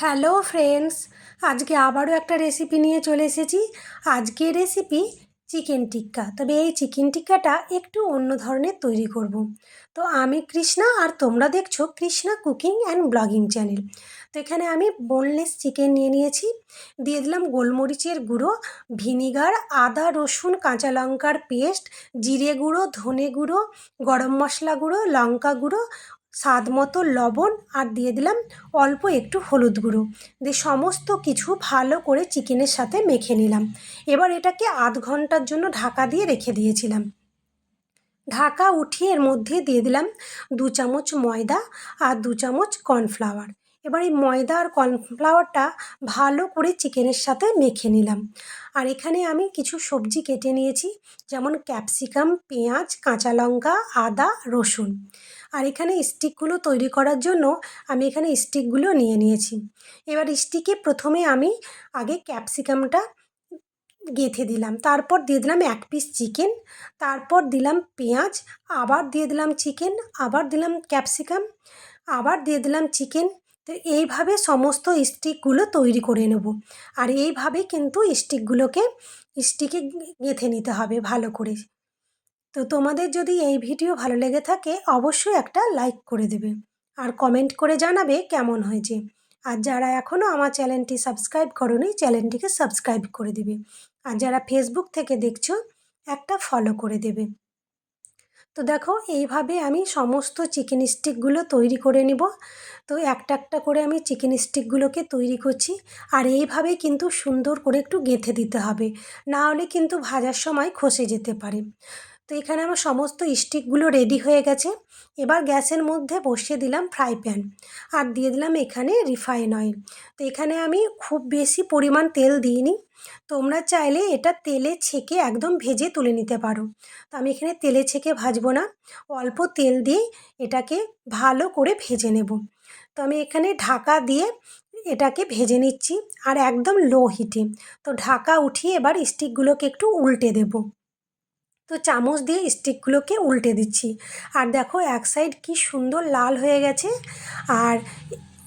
Hello friends, আজকে আবারও একটা রেসিপি নিয়ে চলে এসেছি। আজকের রেসিপি চিকেন টিক্কা তবে এই চিকেন টিক্কাটা একটু অন্য ধরনের তৈরি করব। তো আমি কৃষ্ণা আর তোমরা দেখছ Krishna cooking and blogging channel তো এখানে আমি বোনলেস চিকেন নিয়ে নিয়েছি। দিয়ে দিলাম গোলমরিচের গুঁড়ো ভিনিগার আদা, রসুন, কাঁচা লঙ্কার পেস্ট জিরে গুঁড়ো, ধনে গুঁড়ো, গরম মশলা গুঁড়ো, লঙ্কা গুঁড়ো স্বাদ মতো লবণ আর দিয়ে দিলাম অল্প একটু হলুদ গুঁড়ো। দিয়ে সমস্ত কিছু ভালো করে চিকেনের সাথে মেখে নিলাম। এবার এটাকে আধ ঘণ্টার জন্য ঢাকা দিয়ে রেখে দিয়েছিলাম। ঢাকা উঠিয়ে এর মধ্যে দিয়ে দিলাম দু চামচ ময়দা আর দু চামচ কর্নফ্লাওয়ার। এবার এই ময়দা আর কর্নফ্লাওয়ারটা ভালো করে চিকেনের সাথে মেখে নিলাম। আর এখানে আমি কিছু সবজি কেটে নিয়েছি, যেমন ক্যাপসিকাম, পেঁয়াজ, কাঁচা লঙ্কা, আদা, রসুন। আর এখানে স্টিকগুলো তৈরি করার জন্য আমি এখানে স্টিকগুলো নিয়ে নিয়েছি। এবার স্টিকে প্রথমে আমি আগে ক্যাপসিকামটা গেঁথে দিলাম। তারপর দিয়ে দিলাম এক পিস চিকেন, তারপর দিলাম পেঁয়াজ, আবার দিয়ে দিলাম চিকেন, আবার দিলাম ক্যাপসিকাম, আবার দিয়ে দিলাম চিকেন তো এইভাবে সমস্ত স্টিকগুলো তৈরি করে নেব। আর এইভাবে কিন্তু স্টিকগুলোকে স্টিকে গেঁথে নিতে হবে ভালো করে। তো তোমাদের যদি এই ভিডিও ভালো লেগে থাকে, অবশ্যই একটা লাইক করে দেবে। আর কমেন্ট করে জানাবে কেমন হয়েছে। আর যারা এখনও আমার চ্যানেলটি সাবস্ক্রাইব করনি, চ্যানেলটিকে সাবস্ক্রাইব করে দেবে। আর যারা ফেসবুক থেকে দেখছ, একটা ফলো করে দেবে। তো দেখো, এইভাবে আমি সমস্ত চিকেন স্টিকগুলো তৈরি করে নিব। তো একটা একটা করে আমি চিকেন স্টিকগুলোকে তৈরি করছি। আর এইভাবে কিন্তু সুন্দর করে একটু গেঁথে দিতে হবে। না হলে কিন্তু ভাজার সময় খসে যেতে পারে। তো এখানে আমার সমস্ত স্টিকগুলো রেডি হয়ে গেছে। এবার গ্যাসের মধ্যে বসিয়ে দিলাম ফ্রাই প্যান আর দিয়ে দিলাম এখানে রিফাইন অয়েল তো এখানে আমি খুব বেশি পরিমাণ তেল দিইনি। তোমরা চাইলে এটা তেলে ছেঁকে একদম ভেজে তুলে নিতে পারো। তো আমি এখানে তেলে ছেঁকে ভাজবো না। অল্প তেল দিয়ে এটাকে ভালো করে ভেজে নেব। তো আমি এখানে ঢাকা দিয়ে এটাকে ভেজে নিচ্ছি আর একদম লো হিটে তো ঢাকা উঠিয়ে এবার স্টিকগুলোকে একটু উল্টে দেবো। তো চামচ দিয়ে স্টিকগুলোকে উল্টে দিচ্ছি। আর দেখো, এক সাইড কি সুন্দর লাল হয়ে গেছে। আর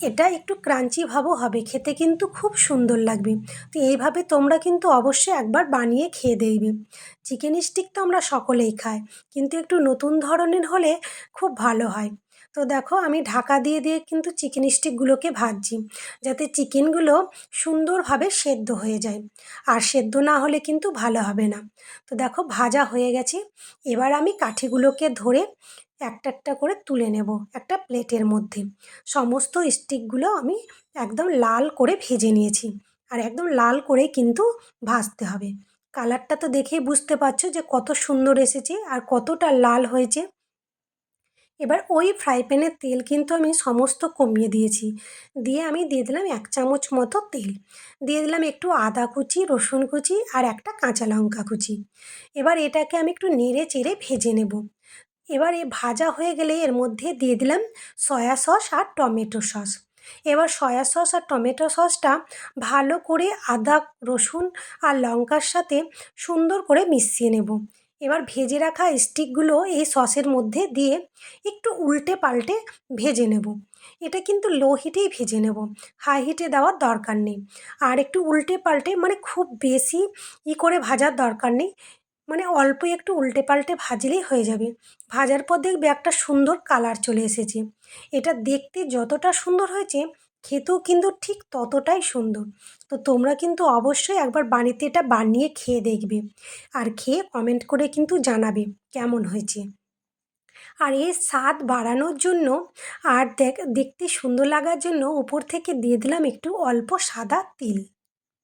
এটা একটু ক্রাঞ্চি ভাবও হবে, খেতে কিন্তু খুব সুন্দর লাগবে। তো এইভাবে তোমরা কিন্তু অবশ্যই একবার বানিয়ে খেয়ে দেখবে। চিকেন স্টিক তো আমরা সকলেই খাই, কিন্তু একটু নতুন ধরনের হলে খুব ভালো হয়। তো দেখো আমি ঢাকা দিয়ে দিয়ে কিন্তু চিকেন স্টিকগুলোকে ভাজছি। যাতে চিকেনগুলো সুন্দরভাবে সেদ্ধ হয়ে যায়। আর সেদ্ধ না হলে কিন্তু ভালো হবে না। তো দেখো ভাজা হয়ে গেছে। এবার আমি কাঠিগুলোকে ধরে একটা একটা করে তুলে নেব একটা প্লেটের মধ্যে। সমস্ত স্টিকগুলো আমি একদম লাল করে ভেজে নিয়েছি। আর একদম লাল করে কিন্তু ভাজতে হবে। কালারটা তো দেখেই বুঝতে পারছ যে কত সুন্দর এসেছে আর কতটা লাল হয়েছে। এবার ওই ফ্রাই প্যানের তেল কিন্তু আমি সমস্ত কমিয়ে দিয়েছি। দিয়ে আমি দিয়ে দিলাম এক চামচ মতো তেল। দিয়ে দিলাম একটু আদা কুচি, রসুন কুচি আর একটা কাঁচা লঙ্কা কুচি। এবার এটাকে আমি একটু নেড়ে চেড়ে ভেজে নেব। এবার এ ভাজা হয়ে গেলে এর মধ্যে দিয়ে দিলাম সয়া সস আর টমেটো সস। এবার সয়া সস আর টমেটো সসটা ভালো করে আদা, রসুন আর লঙ্কার সাথে সুন্দর করে মিশিয়ে নেব। এবার ভেজে রাখা স্টিকগুলো এই সসের মধ্যে দিয়ে একটু উল্টে পাল্টে ভেজে নেব। এটা কিন্তু লো হিটেই ভেজে নেব। হাই হিটে দেওয়ার দরকার নেই। আর একটু উল্টে পাল্টে মানে খুব বেশি ই করে ভাজার দরকার নেই। মানে অল্প একটু উল্টে পাল্টে ভাজলেই হয়ে যাবে। ভাজার পর দেখবে একটা সুন্দর কালার চলে এসেছে। এটা দেখতে যতটা সুন্দর হয়েছে খেতেও কিন্তু ঠিক ততটাই সুন্দর। তো তোমরা কিন্তু অবশ্যই একবার বাড়িতে এটা বানিয়ে খেয়ে দেখবে আর খেয়ে কমেন্ট করে কিন্তু জানাবে কেমন হয়েছে। আর এর স্বাদ বাড়ানোর জন্য আর দেখ, দেখতে সুন্দর লাগার জন্য উপর থেকে দিয়ে দিলাম একটু অল্প সাদা তিল।